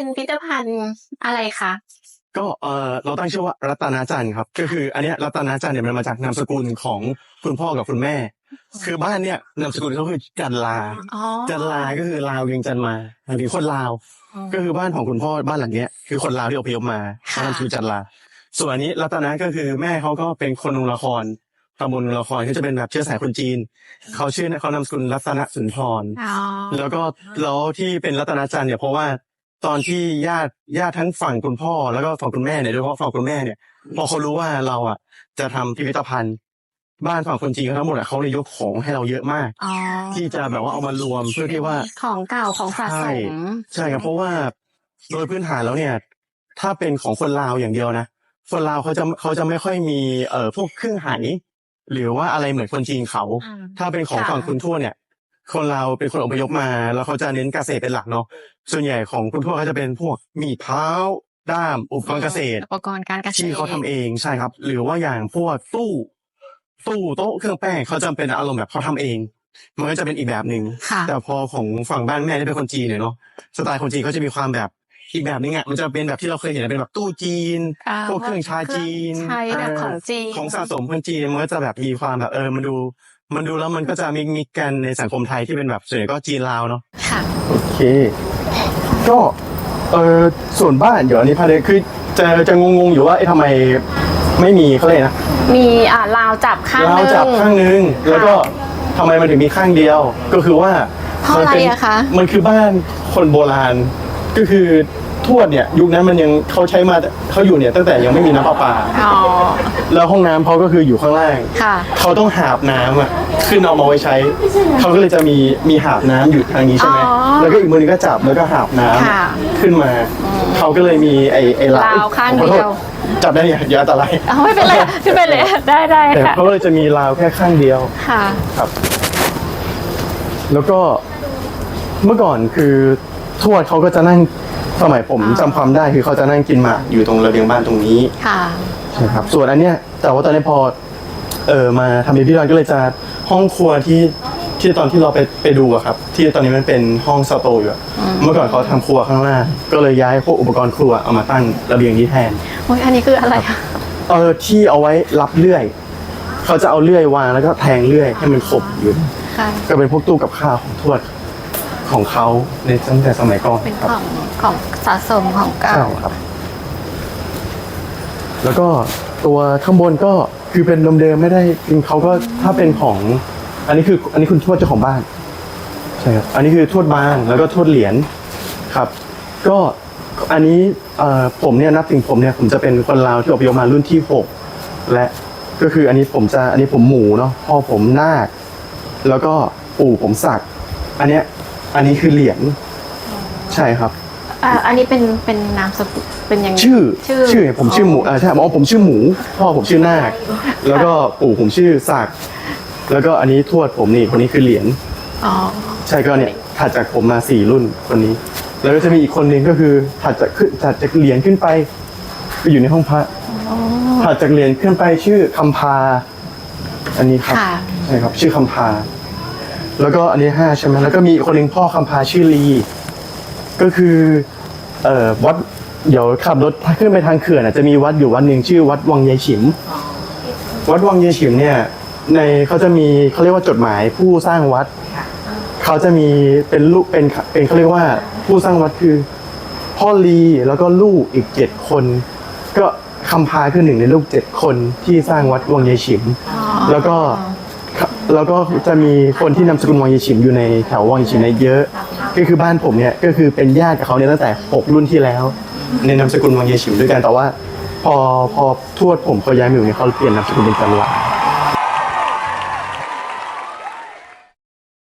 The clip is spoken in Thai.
เป็นพิพิธภัณฑ์อะไรคะก็เออเราตั้งชื่อว่ารัตนาจันทร์ครับ ก็คืออันเนี้ยรัตนาจันทร์เนี่ยมันมาจากนามสกุลของคุณพ่อกับคุณแม่ คือบ้านเนี่ยนามสกุลเขาคือจันลาอ๋อจันลาก็คือลาวเวียงจันทร์มาหรือคนลาว ก็คือบ้านของคุณพ่อบ้านหลังเนี้ยคือคนลาวที่อพยพมาเขานามสกุลจันลา ส่วนอันนี้รัตนะก็คือแม่เขาก็เป็นคนนุงละครตำบลนุงละครเขาจะเป็นแบบเชื้อสายคนจีน เขาชื่อเขานามสกุลรัตนสุนทรอ๋อแล้วก็แล้วที่เป็นรัตนาจันทร์เนี่ยเพราะว่า ตอนที่ญาติญาติทั้งฝั่งคุณพ่อแล้วก็ฝั่งคุณแม่เนี่ยโดยเฉพาะฝั่งคุณแม่เนี่ยพอเขารู้ว่าเราอะ จะทำพิพิธภัณฑ์ บ้านฝั่งคนจีนเขาทั้งหมดอะเขาเลยยกของให้เราเยอะมาก อ๋อที่จะแบบว่าเอามารวมเพื่อที่ว่า ของเก่าของสะสมใช่ครับเพราะว่าโดยพื้นฐานแล้วเนี่ย ถ้าเป็นของคนลาวอย่างเดียวนะคนลาวเขาจะเขาจะไม่ค่อยมีเอ่อพวกเครื่องไหหรือว่าอะไรเหมือนคนจีนเขา อ่า ถ้าเป็นของค่ะ ฝั่งคุณทวดเนี่ย คนเราวเป็นคนอพยพมา แล้วเขาจะเน้นเกษตรเป็นหลักเนาะส่วนใหญ่ของคุณทวดเขาจะเป็นพวกมีดเท้าด้ามอุปกรณ์เกษตรอุปกรณ์การเกษตรที่เขาทำเองใช่ครับ หรือว่าอย่างพวกตู้ตู้โต๊ะเครื่องแป้งเขาจำเป็นอารมณ์แบบเขาทำเอง มันก็จะเป็นอีกแบบหนึ่งค่ะแต่พอของฝั่งบ้านแม่ที่เป็นคนจีนเนี่ยเนาะสไตล์คนจีนเขาจะมีความแบบอีกแบบนึงอะมันจะเป็นแบบที่เราเคยเห็นเป็นแบบตู้จีนอ่าพวกเครื่องชาจีนใช้แบบของจีนของสะสมคนจีนมันก็จะแบบมีความแบบเออมันดู มันดูแล้วมันก็จะมีมิกกันในสังคมไทยที่เป็นแบบส่วนใหญ่ก็จีนลาวเนาะค่ะ โอเค ก็เออส่วนบ้านเดี๋ยวอันนี้พาเลยคือจะจะงงๆอยู่ว่าไอ้ทำไมไม่มีเขาเลยกนะมีอ่าราวจับข้างเราหนึงจับข้างนึงแล้วก็ทำไมมันถึงมีข้างเดียว ก็คือว่าเพราะอะไรมันป็นอะคะ มันคือบ้านคนโบราณ ก็คือ ทวดเนี่ยยุคนั้นมันยังเขาใช้มาเขาอยู่เนี่ยตั้งแต่ยังไม่มีน้ำประปา อ๋อ แล้วห้องน้ำเขาก็คืออยู่ข้างล่าง ค่ะ เขาต้องหาบน้ำอะขึ้นเอามาไว้ใช้ เขาก็เลยจะมีมีหาบน้ำอยู่ทางนี้ใช่ไหมอ๋อแล้วก็อีกมือนึงก็จับแล้วก็หาบน้ำค่ะขึ้นมา เขาก็เลยมีไอ้ไอ้ลราวข้างเดียว ขอโทษจับได้เนี่ยอย่าอันตรายเอาไม่เป็นไรไม่เป็นไรได้ได้แต่ค่ะเขาเลยจะมีราวแค่ข้างเดียว ค่ะ ครับ แล้วก็เมื่อก่อนคือทวดเขาก็จะนั่ง สมัยผมอ๋อจำความได้คือเขาจะนั่งกินหมากอยู่ตรงระเบียงบ้านตรงนี้ค่ะใช่ครับ ส่วนอันเนี้ยแต่ว่าตอนนี้พอเออมาทำพิพิธภัณฑ์ก็เลยจะห้องครัวที่ที่ตอนที่เราไปไปดูอะครับ ที่ตอนนี้มันเป็นห้องสโตร์อยู่อะเมื่อก่อนเขาทำครัวข้างล่างก็เลยย้ายพวกอุปกรณ์ครัวเอามาตั้งระเบียงนี้แทน โอ้ยอันนี้คืออะไรคะเออที่เอาไว้รับเลื่อยเขาจะเอาเลื่อยวางแล้วก็แทงเลื่อยให้มันคมอยู่ ค่ะ ก็เป็นพวกตู้กับข้าวของทวด ของเขาในตั้งแต่สมัยก่อนเป็นครัขบองของสะสมของเก่าใช่ครับ แล้วก็ตัวข้างบนก็คือเป็นเดิมๆไม่ได้จริงเขาก็ถ้าเป็นของ อันนี้คือ อันนี้คุณทวดเจ้าของบ้านใช่ครับอันนี้คือทวดบางแล้วก็ทวดเหรียญครับ ก็อันนี้เอ่อผมเนี่ยนับถึงผมเนี่ยผมจะเป็นคนลาวที่อพยพมารุ่นที่หกและก็คืออันนี้ผมจะอันนี้ผมหมูเนาะพ่อผมนาคแล้วก็ปู่ผมศักดิ์อันเนี้ย อันนี้คือเหรียญใช่ครับ อ่าอันนี้เป็นเป็นนามสกุลเป็นยังไงชื่อชื่อชื่อผมชื่อหมูอ่าใช่อ๋อผมชื่อหมูพ่อผมชื่อนาคแล้วก็ปู่ผมชื่อศักดิ์แล้วก็อันนี้ทวดผมนี่คนนี้คือเหรียญอ๋อใช่ก็เนี่ยถัดจากผมมาสี่รุ่นคนนี้ แล้วก็จะมีอีกคนหนึ่งก็คือถัดจากขึ้นถัดจากเหรียญขึ้นไปก็อยู่ในห้องพระอ๋อถัดจากเหรียญขึ้นไปชื่อคำพา อันนี้ครับค่ะใช่ครับ ชื่อคำพา แล้วก็อันนี้ห้าใช่ไหมแล้วก็มีคนหนึ่งพ่อคำพาชื่อลี ก็คือเอ่อวัดเดี๋ยวขับรถขึ้นไปทางเขื่อนอะจะมีวัดอยู่วัดหนึ่งชื่อวัดวังยายฉิม วัดวังยายฉิมเนี่ย ในเขาจะมีเขาเรียกว่าจดหมายผู้สร้างวัด เขาจะมีเป็นลูกเป็นเป็นเขาเรียกว่าผู้สร้างวัดคือ พ่อลีแล้วก็ลูกอีกเจ็ดคน ก็คำพาคือหนึ่งในลูกเจ็ดคนที่สร้างวัดวังยายฉิม แล้วก็ แล้วก็จะมีคนที่นำสกุลวังยีฉิมอยู่ในแถววังยีฉิมในยเยอะ ก็คือบ้านผมเนี่ยก็คือเป็นญาติกับเขาเนี่ยตั้งแต่หกรุ่นที่แล้ว ในนามสกุลวังยีฉิมด้วยกันแต่ว่า พอพอทวดผมเขาย้ายมาอยู่เนี่ยเขาเปลี่ยนนามสกุลเป็นจันลา